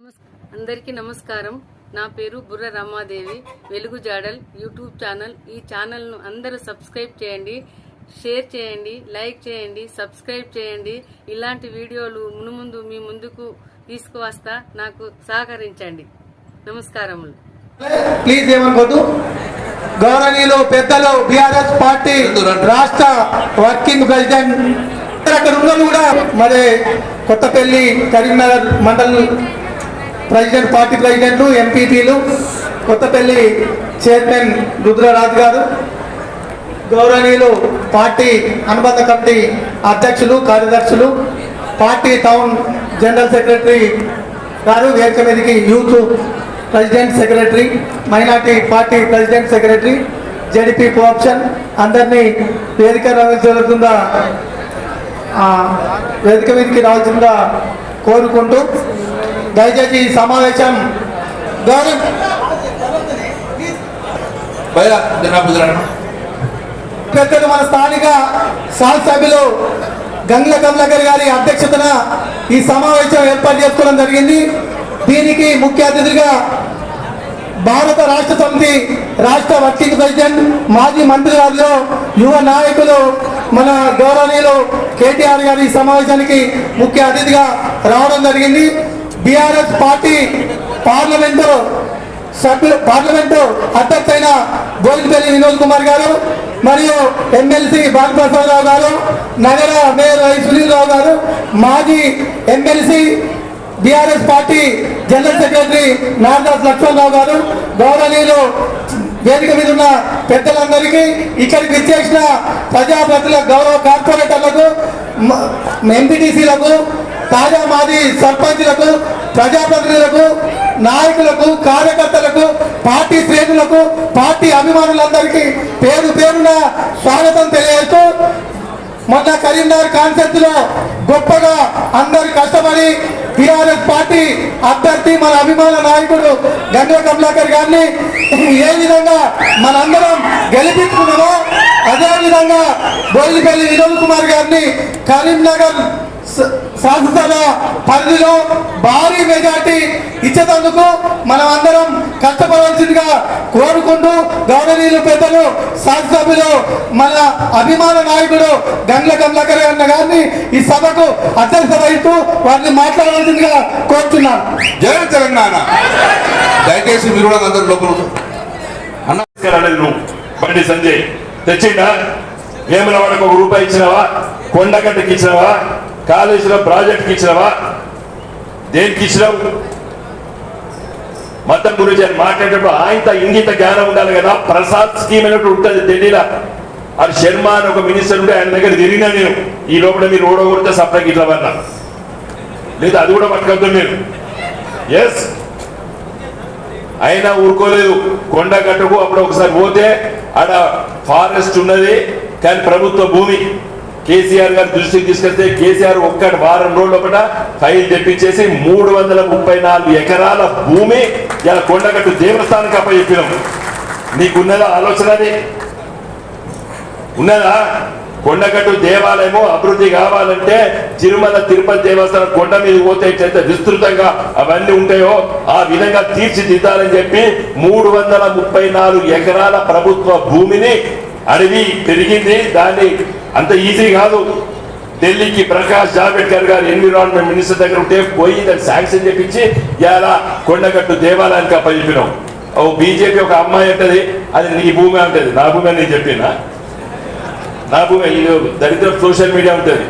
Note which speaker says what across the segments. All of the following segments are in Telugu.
Speaker 1: అందరికీ నమస్కారం. నా పేరు బుర్ర రమాదేవి. వెలుగు జాడల్ యూట్యూబ్ ఛానల్. ఈ ఛానల్ను అందరూ సబ్స్క్రైబ్ చేయండి షేర్ చేయండి లైక్ చేయండి సబ్స్క్రైబ్ చేయండి. ఇలాంటి వీడియోలు మునుముందు మీ ముందుకు తీసుకువస్తా నాకు సహకరించండి. నమస్కారములు.
Speaker 2: ప్లీజ్ ఏమనుకోద్దు. గౌరవనీయులు పెద్దలు బీఆర్ఎస్ పార్టీ రాష్ట్ర వర్కింగ్ ప్రెసిడెంట్. అక్కడ ఉన్న కూడా మరి కొత్తపల్లి కరీంనగర్ మండలం ప్రెసిడెంట్ పార్టీ ప్రెసిడెంట్లు ఎంపీపీలు కొత్తపల్లి చైర్మన్ రుద్రరాజ్ గారు గౌరవనీయులు పార్టీ అనుబంధ కమిటీ అధ్యక్షులు కార్యదర్శులు పార్టీ టౌన్ జనరల్ సెక్రటరీ గారు వేదిక మీదకి youth president secretary minority party president secretary ZP cooption అందరినీ వేదిక రావాల్సిందా వేదిక మీదకి రావాల్సిందా కోరుకుంటూ దయచేసి ఈ సమావేశం
Speaker 3: భయ
Speaker 2: పెద్దలు మన స్థానిక శాసనసభ్యులు గంగ్ల కమలాకర్ గారి అధ్యక్షతన ఈ సమావేశం ఏర్పాటు చేసుకోవడం జరిగింది. దీనికి ముఖ్య అతిథిగా భారత రాష్ట్ర సమితి రాష్ట్ర వర్కింగ్ ప్రెసిడెంట్ మాజీ మంత్రి గారిలో యువ నాయకులు మన గౌరవనీయులు కేటీఆర్ గారి ఈ సమావేశానికి ముఖ్య అతిథిగా రావడం జరిగింది. బీఆర్ఎస్ పార్టీ పార్లమెంటు సభ్యులు పార్లమెంటు అధ్యక్ష అయిన బోయినపల్లి వినోద్ కుమార్ గారు మరియు ఎమ్మెల్సీ బాలప్రసాదరావు గారు నగర మేయర్ వై సునీల్ రావు గారు మాజీ MLC BRS party general secretary Naradas Lakshmanarao గారు గౌరవనీయులు వేదిక మీద ఉన్న పెద్దలందరికీ ఇక్కడికి విచ్చేసిన ప్రజాప్రతిల గౌరవ కార్పొరేటర్లకు ఎంపీటీసీలకు తాజా మాజీ సర్పంచ్లకు ప్రజాప్రతినిధులకు నాయకులకు కార్యకర్తలకు పార్టీ శ్రేణులకు పార్టీ అభిమానులందరికీ పేరు పేరున స్వాగతం తెలియజేస్తూ మొన్న కరీంనగర్ కాన్సెప్ట్లో గొప్పగా అందరు కష్టపడి టిఆర్ఎస్ పార్టీ అభ్యర్థి మన అభిమాన నాయకుడు గంగ కమలాకర్ గారిని ఏ విధంగా మనందరం గెలిపించుకున్నామో అదే విధంగా బోయినపల్లి వినోద్ కుమార్ గారిని కరీంనగర్ శాసనసభ పరిధిలో భారీ మెజార్టీ ఇచ్చేందుకు మనం అందరం కష్టపడవలసిందిగా కోరుకుంటూ గౌరవనీయులు పెద్దలు శాసనసభ్యులు మన అభిమాన నాయకుడు గంగ్ల కమలాకర్ అన్న గారిని ఈ సభకు అధ్యక్షత వహిస్తూ వారిని మాట్లాడవలసిందిగా కోరుతున్నాను.
Speaker 3: జై తెలంగాణ. దయచేసి మీరు కూడా అందరు లోపల కూర్చో. అన్న
Speaker 4: బండి సంజయ్. తెచ్చిండా? వేముల వాడికి ఒక రూపాయి ఇచ్చినావా? కొండగడ్డకి ఇచ్చినావా? కాళేశ్వర ప్రాజెక్ట్కి ఇచ్చినవా దేనికి ఇచ్చినావు? మతం గురించి ఆయన మాట్లాడేటప్పుడు ఆయనతో ఇంగిత జ్ఞానం ఉండాలి కదా. ప్రసాద్ స్కీమ్ అన్నట్టు ఉంటుంది ఢిల్లీలో. అది శర్మ అని ఒక మినిస్టర్ ఉంటే ఆయన దగ్గర తిరిగినా నేను ఈ లోపల మీరు ఓడగొడితే సప్లైకి ఇట్లా వన్నా లేదా అది కూడా పట్టుకొద్దు మీరు. ఎస్ అయినా ఊరుకోలేదు. కొండ గట్టుకు అప్పుడు ఒకసారి పోతే ఆడ ఫారెస్ట్ ఉన్నది కానీ ప్రభుత్వ భూమి. కేసీఆర్ గారి దృష్టికి తీసుకెళ్తే కేసీఆర్ ఒక్కటి వారం రోజుల ఒకట ఫైల్ తెప్పించేసి మూడు వందల ముప్పై నాలుగు ఎకరాల భూమి ఇలా కొండగట్టు దేవస్థానానికి అప్పచెప్పినాం. నీకున్నదా ఆలోచన అది? ఉన్నదా? కొండగట్టు దేవాలయము అభివృద్ధి కావాలంటే తిరుమల తిరుపతి దేవస్థానం కొండ మీద పోతే ఎంత విస్తృతంగా అవన్నీ ఉంటాయో ఆ విధంగా తీర్చిదిద్దాలని చెప్పి మూడు వందల ముప్పై నాలుగు ఎకరాల ప్రభుత్వ భూమిని అడవి పెరిగింది దాన్ని అంత ఈజీ కాదు. ఢిల్లీకి ప్రకాష్ జావడేకర్ గారు ఎన్విరాన్మెంట్ మినిస్టర్ దగ్గర ఉంటే పోయి దాన్ని శాంక్షన్ చేపించి ఇలా కొండగట్టు దేవాలయానికి అప్పచెప్పినాం ఓ బీజేపీ ఒక అమ్మాయి అంటది అది నీ భూమి అంటది నా భూమి అని నేను చెప్పినా? నా భూమి దరిద్ర సోషల్ మీడియా ఉంటుంది.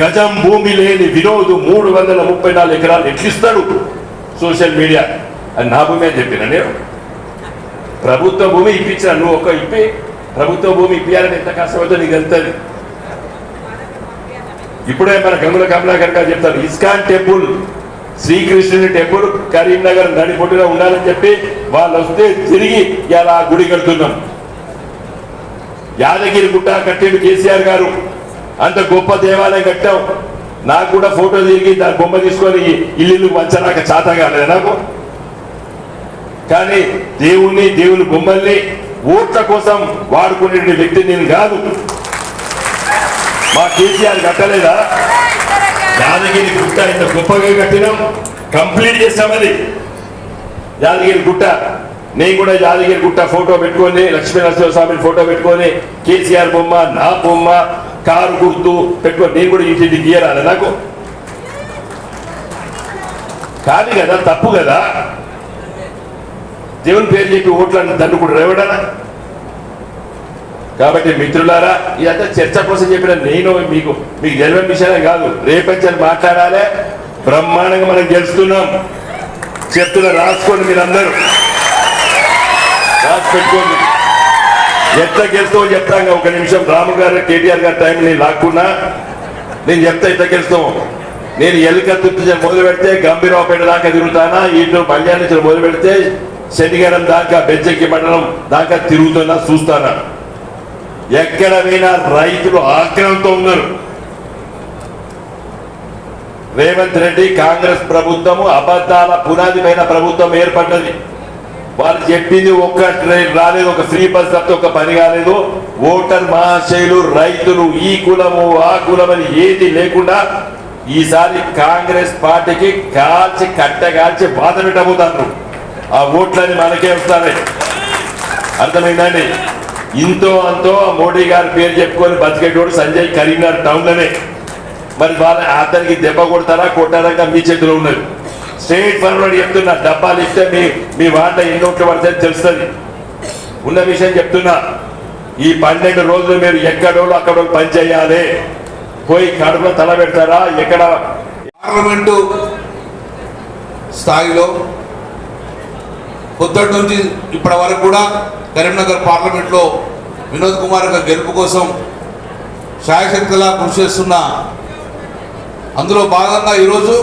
Speaker 4: గజం భూమి లేని వినోద్ మూడు వందల ముప్పై నాలుగు ఎకరాలు ఎట్లిస్తాడు సోషల్ మీడియా? అని నా భూమి అని చెప్పిన నేను? ప్రభుత్వ భూమి ఇప్పించిన నువ్వు ఒక ఇప్పి ప్రభుత్వ భూమి ఇప్పించాలని ఎంత కష్టపడితే నీకు వెళ్తుంది ఇప్పుడే మన గంగుల కమలాకర్ గారు చెప్తారు ఇస్కాన్ టెంపుల్ శ్రీకృష్ణుని టెంపుల్ కరీంనగర్ నడిపొట్టుగా ఉండాలని చెప్పి వాళ్ళు వస్తే తిరిగి ఇలా గుడి కడుతున్నాం. యాదగిరి గుట్ట కట్టిండు కేసీఆర్ గారు. అంత గొప్ప దేవాలయం కట్టాం. నాకు కూడా ఫోటో తిరిగి దాని బొమ్మ తీసుకొని ఇల్లు వంచనాక చాత కాలేదు నాకు. కానీ దేవుణ్ణి దేవుని బొమ్మల్ని ఓట్ల కోసం వాడుకునే వ్యక్తి నేను కాదు. మా కేసీఆర్ కట్టలేదా? యాదగిరి గుట్ట ఇంత గొప్పగా కట్టినాం కంప్లీట్ చేస్తామని యాదగిరి గుట్ట నేను కూడా యాదగిరి గుట్ట ఫోటో పెట్టుకొని లక్ష్మీ నరసింహస్వామి ఫోటో పెట్టుకొని కేసీఆర్ బొమ్మ నా బొమ్మ కారు గుర్తు పెట్టుకొని నేను కూడా ఇంటి గీయరాలి నాకు. కాదు కదా తప్పు కదా. దేవుని పేరు చెప్పి ఓట్లను దండుకుడు రేవడనా? కాబట్టి మిత్రులారా ఇదంతా చర్చ కోసం చెప్పిన నేను మీకు మీకు తెలియని విషయమే కాదు రేపంచని మాట్లాడాలి. బ్రహ్మాండంగా మనం గెలుస్తున్నాం. చెప్తున్నా రాసుకోండి మీరందరూ. రాసి పెట్టుకోండి. ఎంత గెలుస్తామో చెప్తాను ఒక నిమిషం. రాము గారు కేటీఆర్ గారి టైం నేను లాక్కున్నా నేను చెప్తా ఎంత గెలుస్తాం నేను ఎలుక నుంచి మొదలు పెడితే గంభీరావుపేట దాకా తిరుగుతానా ఇటు మల్యాణ నుంచి మొదలు పెడితే శనిగారం దాకా బెజ్జకి మండలం దాకా తిరుగుతున్నా చూస్తానా ఎక్కడ పోయినా రైతులు ఆగ్రహంతో ఉన్నారు. రేవంత్ రెడ్డి కాంగ్రెస్ ప్రభుత్వము అబద్ధాల పునాది పైన ప్రభుత్వం ఏర్పడ్డది. వాళ్ళు చెప్పింది ఒక్క ట్రైన్ రాలేదు ఒక ఫ్రీ బస్ తప్పితే ఒక పని కాలేదు. ఓటర్ మహాశైలు రైతులు ఈ కులము ఆ కులం అని ఏది లేకుండా ఈసారి కాంగ్రెస్ పార్టీకి కాల్చి కట్టగాల్చి బాధ పెట్టబోతారు ఆ ఓట్లని మనకే వస్తాయి అర్థమైందండి? ఇంతో అంతో మోడీ గారి పేరు చెప్పుకొని బతికేటోడు సంజయ్ కరీంనగర్ టౌన్లోనే. మరి వాళ్ళ అతనికి దెబ్బ కొడతారా కొట్టారా మీ చేతిలో ఉన్నది. స్ట్రేట్ ఫార్వర్డ్ చెప్తున్నా డబ్బాలు ఇస్తే మీ మీ వాట ఎన్ని ఓట్లు పడితే తెలుస్తుంది. ఉన్న విషయం చెప్తున్నా ఈ పన్నెండు రోజులు మీరు ఎక్కడోళ్ళు అక్కడో పని చేయాలి. పోయి కడుపులో తల పెడతారా ఎక్కడ?
Speaker 3: పార్లమెంటు స్థాయిలో పొద్దుటి నుంచి ఇప్పటి వరకు కూడా కరీంనగర్ పార్లమెంట్లో వినోద్ కుమార్ యొక్క గెలుపు కోసం శాయశక్తిలా కృషి చేస్తున్న అందులో భాగంగా ఈరోజు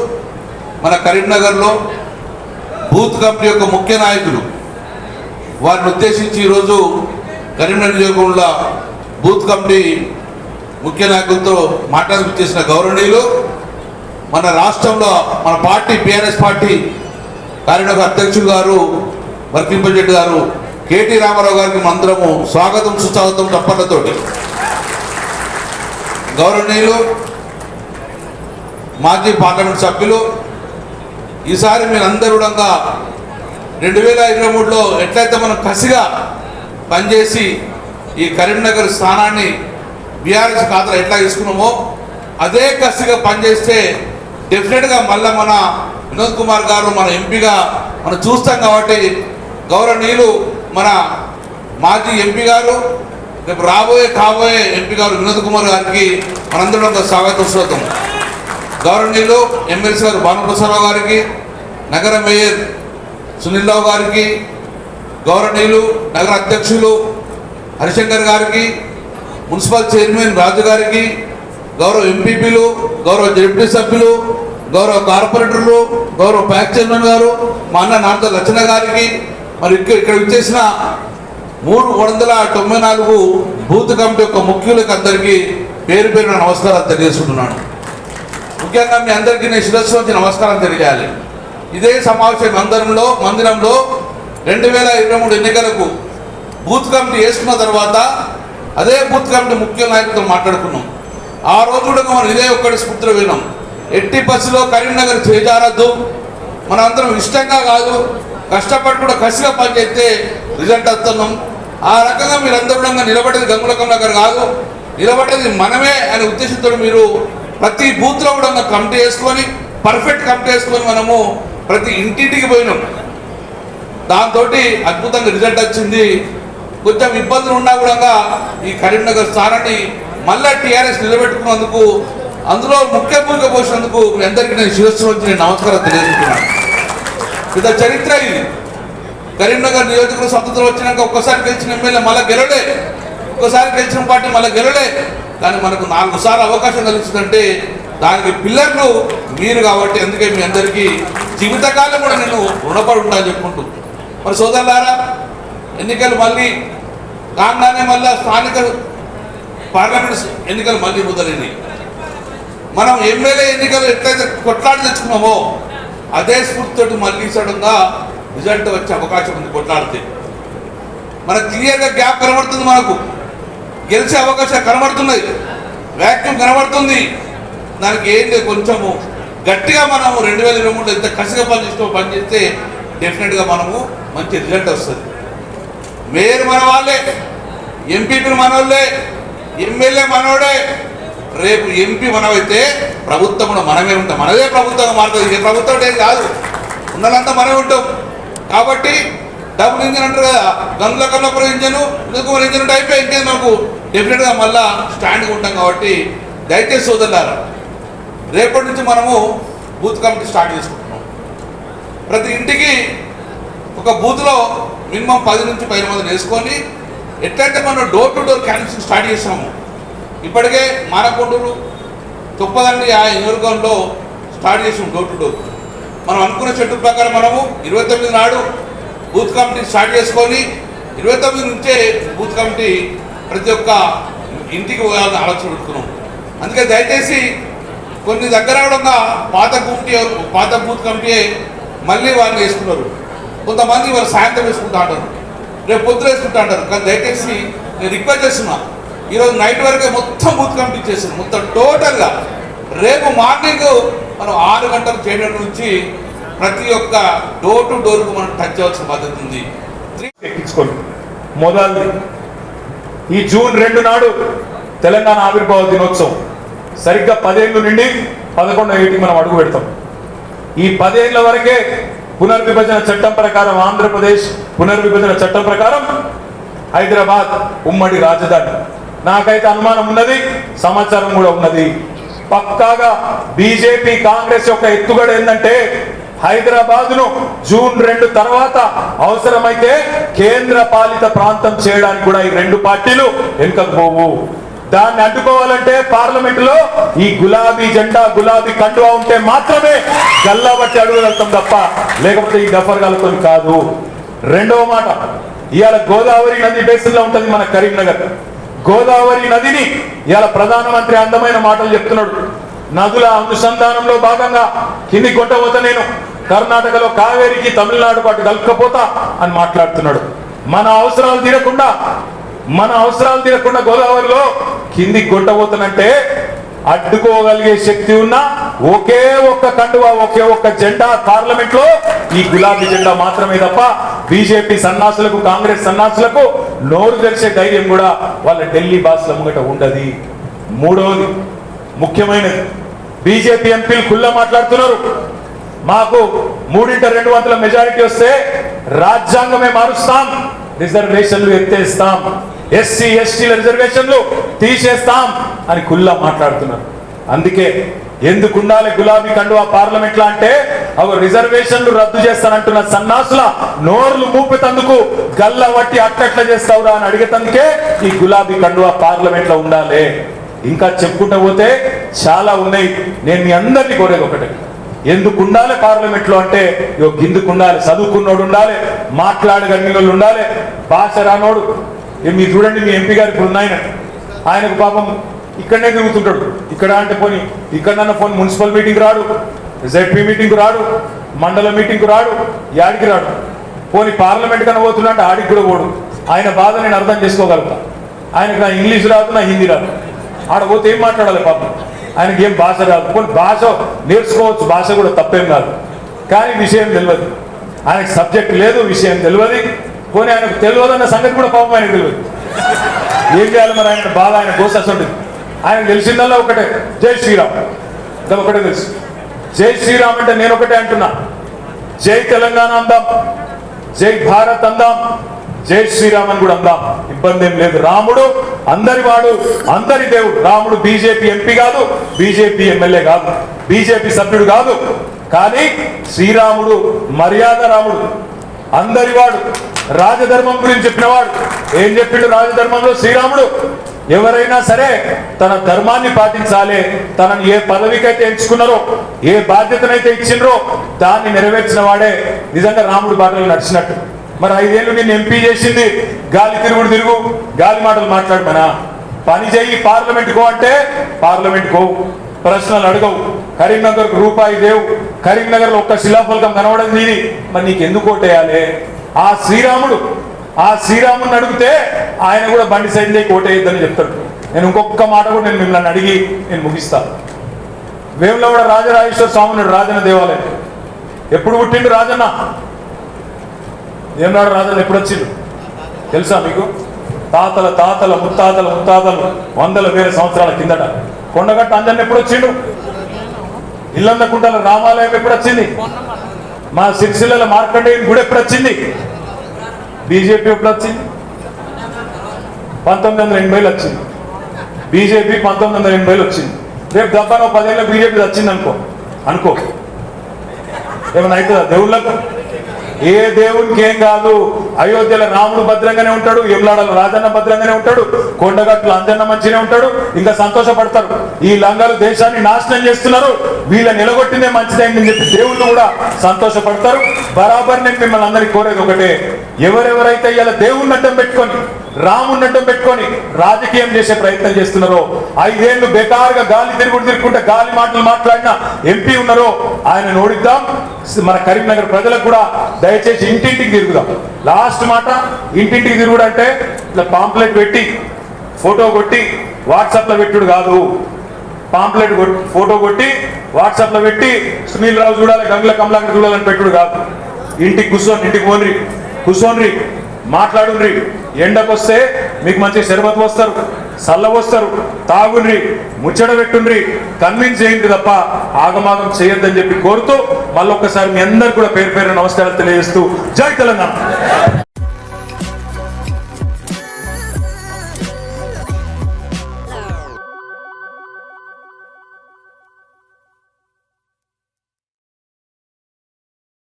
Speaker 3: మన కరీంనగర్లో బూత్ కమిటీ యొక్క ముఖ్య నాయకులు వారిని ఉద్దేశించి ఈరోజు కరీంనగర్ నియోజకవర్గంలో బూత్ కమిటీ ముఖ్య నాయకులతో మాట్లాడుకు చేసిన గౌరవనీయులు మన రాష్ట్రంలో మన పార్టీ బీఆర్ఎస్ పార్టీ కార్యనిర్వాహక అధ్యక్షులు గారు వర్కింపజెట్ గారు కేటీ రామారావు గారికి మందరము స్వాగతం సుస్వాగతం చప్పట్లతోటి గౌరవనీయులు మాజీ పార్లమెంట్ సభ్యులు ఈసారి మీరందరూ కూడా రెండు వేల ఇరవై మూడులో ఎట్లయితే మనం కసిగా పనిచేసి ఈ కరీంనగర్ స్థానాన్ని బీఆర్ఎస్ ఖాతాలో ఎట్లా తీసుకున్నామో అదే కసిగా పనిచేస్తే డెఫినెట్గా మళ్ళీ మన వినోద్ కుమార్ గారు మన ఎంపీగా మనం చూస్తాం కాబట్టి గౌరవనీయులు మన మాజీ ఎంపీ గారు రేపు రాబోయే కాబోయే ఎంపీ గారు వినోద్ కుమార్ గారికి మనందరం ఒక స్వాగతం శ్రోతం గౌరవనీయులు ఎమ్మెల్సీ గారు భానుప్రసాదరావు గారికి నగర మేయర్ సునీల్ రావు గారికి గౌరవనీయులు నగర అధ్యక్షులు హరిశంకర్ గారికి మున్సిపల్ చైర్మన్ రాజు గారికి గౌరవ ఎంపీపీలు గౌరవ డిప్యూటీ సభ్యులు గౌరవ కార్పొరేటర్లు గౌరవ ప్యాక్ చైర్మన్ గారు మా అన్న నాతో లచ్చన గారికి మరి ఇక్కడ ఇక్కడ వచ్చేసిన మూడు వందల తొంభై నాలుగు బూత్ కమిటీ యొక్క ముఖ్యులకు అందరికీ పేరు పేరున నమస్కారాలు తెలియజేసుకుంటున్నాను ముఖ్యంగా మీ అందరికీ నేను శిరస్సు వచ్చి నమస్కారం తెలియాలి. ఇదే సమావేశం మందిరంలో మందిరంలో రెండు వేల ఇరవై మూడు ఎన్నికలకు బూత్ కమిటీ వేసుకున్న తర్వాత అదే బూత్ కమిటీ ముఖ్య నాయకులతో మాట్లాడుకున్నాం. ఆ రోజు కూడా మనం ఇదే ఒక్కటి స్ఫూర్తిలో విన్నాం. ఎట్టి బస్సులో కరీంనగర్ చేజారద్దు మనందరం ఇష్టంగా కాదు కష్టపడి కూడా కసిగా పనిచేస్తే రిజల్ట్ వస్తున్నాం. ఆ రకంగా మీరందరూ కూడా నిలబడేది గంగుల కమలాకర్ కాదు. నిలబడేది మనమే అనే ఉద్దేశంతో మీరు ప్రతి బూత్లో కూడా కమిటీ వేసుకొని పర్ఫెక్ట్ కమిటీ వేసుకొని మనము ప్రతి ఇంటింటికి పోయినాం. దాంతో అద్భుతంగా రిజల్ట్ వచ్చింది. కొంచెం ఇబ్బందులు ఉన్నా కూడా ఈ కరీంనగర్ స్థానాన్ని మళ్ళా టీఆర్ఎస్ నిలబెట్టుకున్నందుకు అందులో ముఖ్య భూమిక పోసినందుకు మీ అందరికీ నేను శిరస్సు వచ్చి నేను నమస్కారం తెలియజేస్తున్నాను. పెద్ద చరిత్ర ఇది. కరీంనగర్ నియోజకవర్గం స్వతంత్రం వచ్చినాక ఒక్కసారి గెలిచిన ఎమ్మెల్యే మళ్ళీ గెలడే ఒక్కసారి గెలిచిన పార్టీ మళ్ళీ గెలడే కానీ మనకు నాలుగు సార్లు అవకాశం కలిగిందంటే దానికి పిల్లర్లు మీరు కాబట్టి అందుకే మీ అందరికీ జీవితకాలం కూడా నేను రుణపడి ఉంటాను చెప్పుకుంటూ. మరి సోదరులారా ఎన్నికలు మళ్ళీ కాగానే మళ్ళీ స్థానిక పార్లమెంట్ ఎన్నికలు మళ్ళీ మొదలైనవి మనం ఎమ్మెల్యే ఎన్నికలు ఎట్లయితే కొట్లాడి తెచ్చుకున్నామో అదే స్ఫూర్తితో మళ్ళీ సడన్గా రిజల్ట్ వచ్చే అవకాశం ఉంది కొట్లాడితే. మనకు క్లియర్గా గ్యాప్ కనబడుతుంది మనకు. గెలిచే అవకాశం కనబడుతున్నాయి. వ్యాక్యూమ్ కనబడుతుంది. దానికి ఏంటి కొంచెము గట్టిగా మనము రెండు వేల ఇరవై మూడులో ఎంత కసిగా పనిచేస్తూ పనిచేస్తే డెఫినెట్గా మనము మంచి రిజల్ట్ వస్తుంది. మేయర్ మన వాళ్ళే. ఎంపీపీలు మనోళ్ళే ఎమ్మెల్యే మనోడే రేపు ఎంపీ మనమైతే ప్రభుత్వం కూడా మనమే ఉంటాం. మనదే ప్రభుత్వంగా మారుతుంది. ఏ ప్రభుత్వం అంటే ఏం కాదు. ఉన్నదంతా మనమే ఉంటాం. కాబట్టి డబుల్ ఇంజిన్ అంటారు కదా గంగుల కన్నపుర ఇంజన్ కుమార్ ఇంజన్ ఉంటే అయిపోయి ఇంకేం మాకు? డెఫినెట్గా మళ్ళా స్టాండ్గా ఉంటాం కాబట్టి దయచేసి సోదరులారా రేపటి నుంచి మనము బూత్ కమిటీ స్టార్ట్ చేసుకుంటున్నాం. ప్రతి ఇంటికి ఒక బూత్లో మినిమం పది నుంచి పది మంది వేసుకొని ఎట్లయితే మనం door to door canvassing start చేసాము ఇప్పటికే మానకొండూరు తుప్పదండి ఆ నియోజకవర్గంలో స్టార్ట్ చేసాం డోర్ టు డోర్ మనం అనుకున్న చెట్టు ప్రకారం మనము ఇరవై తొమ్మిది నాడు బూత్ కమిటీ స్టార్ట్ చేసుకొని ఇరవై తొమ్మిది నుంచే బూత్ కమిటీ ప్రతి ఒక్క ఇంటికి పోయాలని ఆలోచన పెట్టుకున్నాం అందుకే దయచేసి కొన్ని దగ్గర కూడా పాత కమిటీ పాత బూత్ కమిటీ మళ్ళీ వాళ్ళు వేసుకున్నారు. కొంతమంది వారు సాయంత్రం వేసుకుంటా అంటారు. రేపు పొద్దున వేసుకుంటా అంటారు. కానీ దయచేసి నేను రిక్వెస్ట్ చేస్తున్నా ఈరోజు నైట్ వరకే మొత్తం బూత్ కమిటీ చేస్తున్నాం మొత్తం టోటల్గా. రేపు మార్నింగ్ మనం ఆరు గంటలు చేయడం నుంచి ప్రతి ఒక్క డోర్ టు డోర్కు మనం టచ్ చేయాల్సిన బాధ్యత ఉంది.
Speaker 5: ఎక్కించుకోండి. మొదలది. ఈ జూన్ రెండు నాడు తెలంగాణ ఆవిర్భావ దినోత్సవం. సరిగ్గా పదేళ్ళు నుండి పదకొండు ఏటికి మనం అడుగు పెడతాం. ఈ పదేళ్ళ వరకే పునర్విభజన చట్టం ప్రకారం ఆంధ్రప్రదేశ్ పునర్విభజన చట్టం ప్రకారం హైదరాబాద్ ఉమ్మడి రాజధాని. నాకైతే అనుమానం ఉన్నది సమాచారం కూడా ఉన్నది. పక్కాగా బీజేపీ కాంగ్రెస్ యొక్క ఎత్తుగడ ఏంటంటే హైదరాబాద్ను జూన్ రెండు తర్వాత అవసరమైతే కేంద్ర పాలిత ప్రాంతం చేయడానికి కూడా ఈ రెండు పార్టీలు వెనుకపోవు దాన్ని అడ్డుకోవాలంటే పార్లమెంట్లో ఈ గులాబీ జెండా గులాబీ కండువా ఉంటే మాత్రమే గల్లాబట్టి అడుగుదలుతాం తప్ప లేకపోతే ఈ గఫర్గాలతో కాదు. రెండవ మాట ఇవాళ గోదావరి నది బేసిన్లో ఉంటుంది మన కరీంనగర్. గోదావరి నదిని ఇవాళ ప్రధానమంత్రి అందమైన మాటలు చెప్తున్నాడు. నదుల అనుసంధానంలో భాగంగా కింది కొట్టబోతా నేను. కర్ణాటకలో కావేరికి తమిళనాడు పాటు కలుపుకపోతా అని మాట్లాడుతున్నాడు. మన అవసరాలు తీరకుండా మన అవసరాలు తీరకుండా గోదావరిలో కింది కొట్టబోతానంటే అడ్డుకోగలిగే శక్తి ఉన్న ఒకే ఒక్క కండువా ఒకే ఒక్క జెండా పార్లమెంట్లో ఈ గులాబీ జెండా మాత్రమే తప్ప బీజేపీ సన్నాసులకు కాంగ్రెస్ సన్నాసులకు నోరు తెరిచే ధైర్యం కూడా వాళ్ళ ఢిల్లీ బాస్ల ముంగట ఉండదు. మూడవది ముఖ్యమైనది బీజేపీ ఎంపీలు కుల్లా మాట్లాడుతున్నారు. మాకు మూడింట రెండు వందల మెజారిటీ వస్తే రాజ్యాంగమే మారుస్తాం. రిజర్వేషన్లు ఎత్తేస్తాం. ఎస్సీ ఎస్టీల రిజర్వేషన్లు తీసేస్తాం అని కుల్లా మాట్లాడుతున్నారు. అందుకే ఎందుకు ఉండాలి గులాబీ కండువా పార్లమెంట్ లా అంటే? అవి రిజర్వేషన్లు రద్దు చేస్తానంటున్న సన్నాసుల నోర్లు మూపితందుకు గల్ల వట్టి అట్లట్ల చేస్తావురా అని అడిగేతందుకే ఈ గులాబీ కండువా పార్లమెంట్లో ఉండాలి. ఇంకా చెప్పుకుంటూ పోతే చాలా ఉన్నాయి. నేను మీ అందరినీ కోరేది ఒకటి. ఎందుకు ఉండాలి పార్లమెంట్లో అంటే? ఇగో గిందుకు ఉండాలి చదువుకున్నోడు ఉండాలి మాట్లాడగలిగిన ఉండాలి భాష రానోడు. మీరు చూడండి మీ ఎంపీ గారు ఇప్పుడు ఆయన ఆయనకు పాపం ఇక్కడనే తిరుగుతుంటాడు. ఇక్కడ అంటే పోని ఇక్కడన్నా ఫోన్ మున్సిపల్ మీటింగ్ రాడు జెడ్పీ మీటింగ్ రాడు మండల మీటింగ్ రాడు యాడికి రాడు. పోని పార్లమెంట్ కన్నా పోతున్నా అంటే ఆడికి కూడా పోడు. ఆయన బాధ నేను అర్థం చేసుకోగలుగుతా. ఆయనకు నా ఇంగ్లీష్ రాదు నా హిందీ రాదు. ఆడ పోతే ఏం మాట్లాడాలి పాపం? ఆయనకి ఏం భాష రాదు. కొన్ని భాష నేర్చుకోవచ్చు భాష కూడా తప్పేం కాదు. కానీ విషయం తెలియదు. ఆయనకు సబ్జెక్ట్ లేదు విషయం తెలియదు. పోనీ ఆయనకు తెలియదు అన్న సంగతి కూడా పాపం ఆయనకు తెలియదు. ఏం చేయాలి మరి ఆయన బాధ? ఆయన గోసస్ ఉంటుంది. ఆయన తెలిసిందల్లా ఒకటే. జై శ్రీరామ్. ఇంకా ఒకటే తెలుసు. జై శ్రీరామ్ అంటే నేను ఒకటే అంటున్నా. జై తెలంగాణ అందాం. జై భారత్ అందాం. జై శ్రీరామ్ అని కూడా అందాం. ఇబ్బంది ఏం లేదు. రాముడు అందరి వాడు అందరి దేవుడు. రాముడు బీజేపీ ఎంపీ కాదు బీజేపీ ఎమ్మెల్యే కాదు బీజేపీ సభ్యుడు కాదు. కానీ శ్రీరాముడు మర్యాద రాముడు అందరి వాడు రాజధర్మం గురించి చెప్పినవాడు ఏం చెప్పిండు రాజధర్మంలో శ్రీరాముడు? ఎవరైనా సరే తన ధర్మాన్ని పాటించాలి తనని ఏ పదవికైతే ఎంచుకున్నారో ఏ బాధ్యతనైతే ఇచ్చినరో దాన్ని నెరవేర్చిన వాడే నిజంగా రాముడు బాటలు నడిచినట్టు. మరి ఐదేళ్ళు నేను ఎంపీ చేసింది గాలి తిరుగుడు తిరుగు గాలి మాటలు మాట్లాడమనా? పని చేయి పార్లమెంట్ కో అంటే పార్లమెంట్ కో. ప్రశ్నలు అడగవు. కరీంనగర్ రూపాయి దేవు. కరీంనగర్లో ఒక్క శిలాఫలకం కనవడం నీది మరి నీకు ఎందుకు ఓటేయాలి? ఆ శ్రీరాముడు ఆ శ్రీరాముని అడిగితే ఆయన కూడా బండి సైడ్ ఓటేయద్దని చెప్తాడు. నేను ఇంకొక మాట కూడా నేను మిమ్మల్ని అడిగి నేను ముగిస్తాను వేములవాడ రాజరాజేశ్వర స్వామి రాజన్న దేవాలయం. ఎప్పుడు పుట్టిండు రాజన్న? ఏమన్నాడు రాజన్న ఎప్పుడు వచ్చిండు? తెలుసా మీకు? తాతల తాతల ముత్తాతల ముత్తాతలు వందల వేల సంవత్సరాల కిందట. కొండగట్ట అంజన్ ఎప్పుడు వచ్చిండు? ఇల్లందకుంటల రామాలయం ఎప్పుడు వచ్చింది? మా సిరిసిల్ల మార్కండేయుని గుడి ఎప్పుడు వచ్చింది? బీజేపీ ఎప్పుడు వచ్చింది? పంతొమ్మిది వందల ఎనభైలు వచ్చింది. బీజేపీ పంతొమ్మిది వందల ఎనభైలు వచ్చింది. రేపు దబ్బానో పదేళ్ళ బీజేపీ వచ్చింది అనుకో. అనుకో. ఏమైనా అవుతుందా? దేవుళ్ళకు? ఏ దేవునికి ఏం కాదు? అయోధ్యలో రాముడు భద్రంగానే ఉంటాడు ఎమ్లాడలో రాజన్న భద్రంగానే ఉంటాడు కొండగట్లు అంజన్న మంచిగానే ఉంటాడు ఇంకా సంతోషపడతారు. ఈ లంగాలు దేశాన్ని నాశనం చేస్తున్నారు వీళ్ళ నిలగొట్టిందే మంచిదైందని చెప్పి దేవుళ్ళు కూడా సంతోషపడతారు. బరాబర్ నేను మిమ్మల్ని అందరికీ కోరేది ఒకటే ఎవరెవరైతే ఇలా దేవుణ్ణి అడ్డం పెట్టుకొని రామున్నట్టు పెట్టుకొని రాజకీయం చేసే ప్రయత్నం చేస్తున్నారో ఐదేళ్ళు బేకారుగా గాలి తిరుగుడు తిరుగుకుంటే గాలి మాటలు మాట్లాడిన ఎంపీ ఉన్నారో ఆయన నోడిద్దాం మన కరీంనగర్ ప్రజలకు కూడా దయచేసి ఇంటింటికి తిరుగుదాం. లాస్ట్ మాట ఇంటింటికి తిరుగుడు అంటే ఇట్లా పాంప్లెట్ పెట్టి ఫోటో కొట్టి వాట్సాప్లో పెట్టుడు కాదు. పాంప్లెట్ కొట్టి ఫోటో కొట్టి వాట్సాప్లో పెట్టి సునీల్ రావు చూడాలి గంగుల కమలాకర్ చూడాలని పెట్టుడు కాదు. ఇంటికి కూర్చొని ఇంటికి పోన్రి కూర్చోన్రి మాట్లాడుండ్రి. ఎండకొస్తే మీకు మంచి శరబత్ వస్తారు చల్లవస్తారు తాగుండ్రి ముచ్చట పెట్టుండ్రి కన్విన్స్ చేయండి తప్ప ఆగమాగం చేయొద్దని చెప్పి కోరుతూ మళ్ళొక్కసారి మీ అందరు కూడా పేరు పేరు నమస్కారాలు తెలియజేస్తూ జై తెలంగాణ.